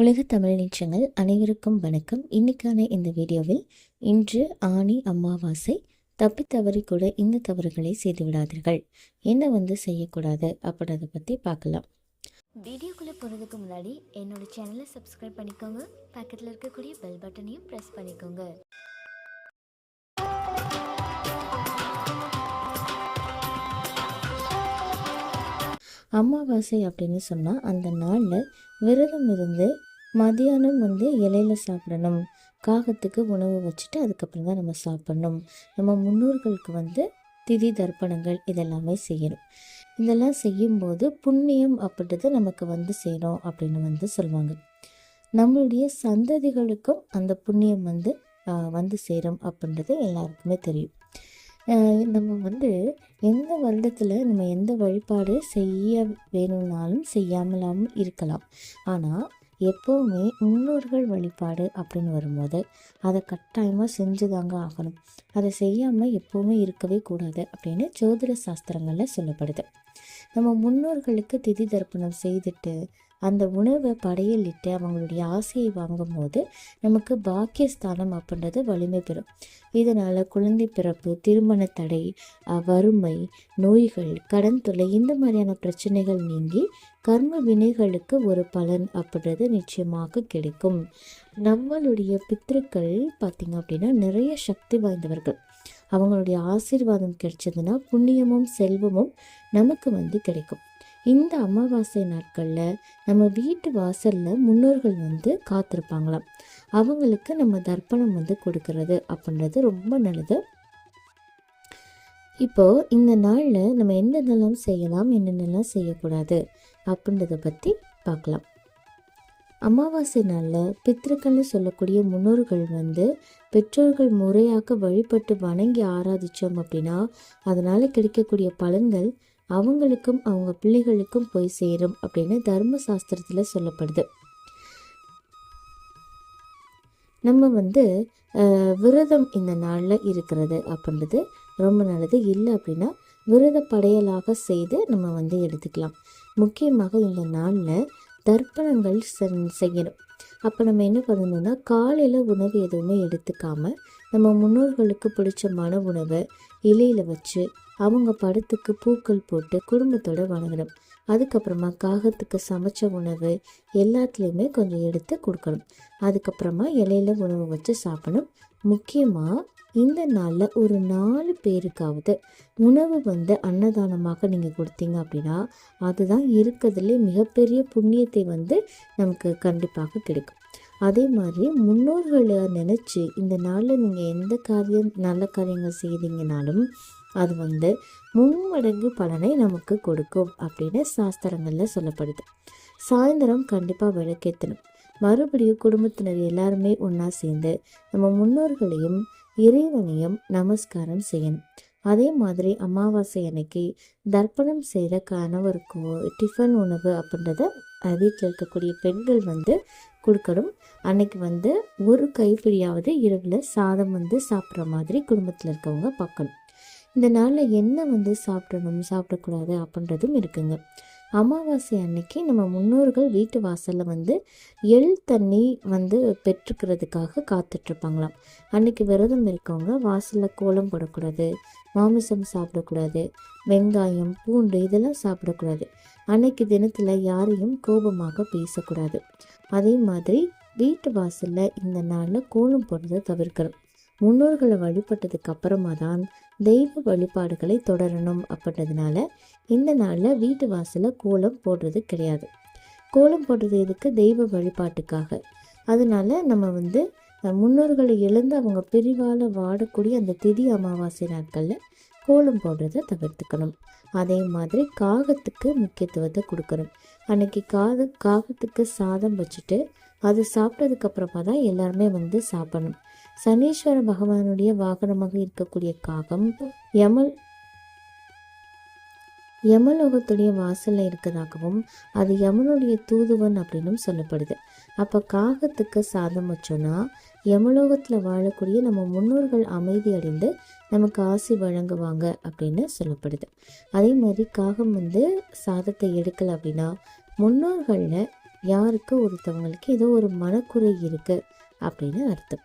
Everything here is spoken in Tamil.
உலக தமிழ் நீச்சங்கள் அனைவருக்கும் வணக்கம். இன்னைக்கான இந்த வீடியோவில் இன்று ஆணி அமாவாசை. தப்பி தவறி கூட இந்த தவறுகளை செய்து விடாதீர்கள். என்ன வந்து செய்யக்கூடாது அப்படின்றத பற்றி பார்க்கலாம். வீடியோக்குள்ளே போகிறதுக்கு முன்னாடி என்னோட சேனலை சப்ஸ்கிரைப் பண்ணிக்கோங்க. பக்கத்தில் இருக்கக்கூடிய பெல் பட்டனையும் ப்ரெஸ் பண்ணிக்கோங்க. அமாவாசை அப்படின்னு சொன்னால் அந்த நாளில் விரதம் இருந்து மதியானம் வந்து இலையில் சாப்பிடணும். காகத்துக்கு உணவு வச்சுட்டு அதுக்கப்புறம் தான் நம்ம சாப்பிடணும். நம்ம முன்னோர்களுக்கு வந்து திதி தர்ப்பணங்கள் இதெல்லாமே செய்யணும். இதெல்லாம் செய்யும்போது புண்ணியம் அப்படின்றது நமக்கு வந்து சேரும் அப்படின்னு வந்து சொல்லுவாங்க. நம்மளுடைய சந்ததிகளுக்கும் அந்த புண்ணியம் வந்து வந்து சேரும் அப்படின்றது எல்லாருக்குமே தெரியும். நம்ம வந்து எந்த வருடத்தில் நம்ம எந்த வழிபாடு செய்ய வேணும்னாலும் செய்யாமலாம் இருக்கலாம். ஆனால் எப்போவுமே முன்னோர்கள் வழிபாடு அப்படின்னு வரும்போது அதை கட்டாயமாக செஞ்சுதாங்க ஆகணும். அதை செய்யாமல் எப்போவுமே இருக்கவே கூடாது அப்படின்னு ஜோதிட சாஸ்திரங்களில் சொல்லப்படுது. நம்ம முன்னோர்களுக்கு திதி தர்ப்பணம் செய்துட்டு அந்த உணவை படையலிட்டு அவங்களுடைய ஆசையை வாங்கும்போது நமக்கு பாக்கியஸ்தானம் அப்படின்றது வலிமை பெறும். இதனால் குழந்தை பிறப்பு திருமண தடை வறுமை நோய்கள் கடன் தொல்லை இந்த மாதிரியான பிரச்சனைகள் நீங்கி கர்ம வினைகளுக்கு ஒரு பலன் அப்படின்றது நிச்சயமாக கிடைக்கும். நம்மளுடைய பித்திருக்கள் பார்த்திங்க அப்படின்னா நிறைய சக்தி வாய்ந்தவர்கள். அவங்களுடைய ஆசீர்வாதம் கிடைச்சதுன்னா புண்ணியமும் செல்வமும் நமக்கு வந்து கிடைக்கும். இந்த அமாவாசை நாட்களில் நம்ம வீட்டு வாசலில் முன்னோர்கள் வந்து காத்திருப்பாங்களாம். அவங்களுக்கு நம்ம தர்ப்பணம் வந்து கொடுக்கறது அப்படின்றது ரொம்ப நல்லது. இப்போ இந்த நாளில் நம்ம என்னென்னலாம் செய்யலாம் என்னென்னலாம் செய்யக்கூடாது அப்படின்றத பற்றி பார்க்கலாம். அமாவாசை நாளில் பித்திருக்கள்னு சொல்லக்கூடிய முன்னோர்கள் வந்து பெற்றோர்கள் முறையாக வழிபட்டு வணங்கி ஆராதிச்சோம் அப்படின்னா அதனால் கிடைக்கக்கூடிய பலன்கள் அவங்களுக்கும் அவங்க பிள்ளைகளுக்கும் போய் சேரும் அப்படின்னு தர்ம சாஸ்திரத்தில் சொல்லப்படுது. நம்ம வந்து விரதம் இந்த நாளில் இருக்கிறது அப்படின்றது ரொம்ப நல்லது. இல்லை அப்படின்னா விரத படையலாக செய்து நம்ம வந்து எடுத்துக்கலாம். முக்கியமாக இந்த நாளில் தர்ப்பணங்கள் செய்யணும். அப்போ நம்ம என்ன பண்ணணும்னா காலையில் உணவு எதுவுமே எடுத்துக்காம நம்ம முன்னோர்களுக்கு பிடிச்ச மன உணவை இலையில் வச்சு அவங்க படத்துக்கு பூக்கள் போட்டு குடும்பத்தோட வணங்கணும். அதுக்கப்புறமா காகத்துக்கு சமைச்ச உணவு எல்லாத்துலேயுமே கொஞ்சம் எடுத்து கொடுக்கணும். அதுக்கப்புறமா இலையில உணவு வச்சு சாப்பிடணும். முக்கியமாக இந்த நாளில் ஒரு நாலு பேருக்காவது உணவு வந்து அன்னதானமாக நீங்கள் கொடுத்தீங்க அப்படின்னா அதுதான் இருக்கிறதுலே மிகப்பெரிய புண்ணியத்தை வந்து நமக்கு கண்டிப்பாக கிடைக்கும். அதே மாதிரி முன்னோர்களை நினச்சி இந்த நாளில் நீங்கள் எந்த காரியம் நல்ல காரியங்கள் செய்தீங்கனாலும் அது வந்து மும்மடங்கு பலனை நமக்கு கொடுக்கும் அப்படின்னு சாஸ்திரங்களில் சொல்லப்படுது. சாயந்தரம் கண்டிப்பாக விளக்கேற்றணும் மறுபடியும் குடும்பத்தினர் எல்லாருமே ஒன்றா சேர்ந்து நம்ம முன்னோர்களையும் இறைவனையும் நமஸ்காரம் செய்யணும். அதே மாதிரி அமாவாசை அன்னைக்கு தர்ப்பணம் செய்கிற கணவருக்கோ டிஃபன் உணவு அப்படின்றத வீட்டில் இருக்கக்கூடிய பெண்கள் வந்து கொடுக்கணும். அன்னைக்கு வந்து ஒரு கைப்பிடியாவது இரவில் சாதம் வந்து சாப்பிட்ற மாதிரி குடும்பத்தில் இருக்கவங்க பார்க்கணும். இந்த நாளில் என்ன வந்து சாப்பிடணும் சாப்பிடக்கூடாது அப்படின்றதும் இருக்குங்க. அமாவாசை அன்னைக்கு நம்ம முன்னோர்கள் வீட்டு வாசலில் வந்து எள் தண்ணி வந்து பெற்றுக்கிறதுக்காக காத்துட்ருப்பாங்களாம். அன்னைக்கு விரதம் இருக்கவங்க வாசலில் கோலம் போடக்கூடாது மாமிசம் சாப்பிடக்கூடாது வெங்காயம் பூண்டு இதெல்லாம் சாப்பிடக்கூடாது. அன்னைக்கு தினத்தில் யாரையும் கோபமாக பேசக்கூடாது. அதே மாதிரி வீட்டு வாசலில் இந்த நாளில் கோலம் போடுறதை தவிர்க்கணும். முன்னோர்களை வழிபட்டதுக்கு அப்புறமா தான் தெய்வ வழிபாடுகளை தொடரணும் அப்படின்றதுனால இந்த நாளில் வீட்டு வாசலில் கோலம் போடுறது கிடையாது. கோலம் போடுறது எதுக்கு? தெய்வ வழிபாட்டுக்காக. அதனால நம்ம வந்து முன்னோர்களை இழந்து அவங்க பிரிவால் வாடக்கூடிய அந்த திதி அமாவாசை நாட்களில் கோலம் போடுறதை தவிர்த்துக்கணும். அதே மாதிரி காகத்துக்கு முக்கியத்துவத்தை கொடுக்கணும். அன்னைக்கு காது காகத்துக்கு சாதம் வச்சுட்டு அது சாப்பிட்டதுக்கப்புறமா தான் எல்லாருமே வந்து சாப்பிடணும். சனீஸ்வர பகவானுடைய வாகனமாக இருக்கக்கூடிய காகம் யமல் யமலோகத்துடைய வாசலில் இருக்கிறதாகவும் அது யமனுடைய தூதுவன் அப்படின்னும் சொல்லப்படுது. அப்போ காகத்துக்கு சாதம் வச்சோன்னா யமலோகத்தில் வாழக்கூடிய நம்ம முன்னோர்கள் அமைதி அடைந்து நமக்கு ஆசி வழங்குவாங்க அப்படின்னு சொல்லப்படுது. அதே மாதிரி காகம் வந்து சாதத்தை எடுக்கல அப்படின்னா முன்னோர்களில் யாருக்கு ஒருத்தவங்களுக்கு ஏதோ ஒரு மனக்குறை இருக்குது அப்படின்னு அர்த்தம்.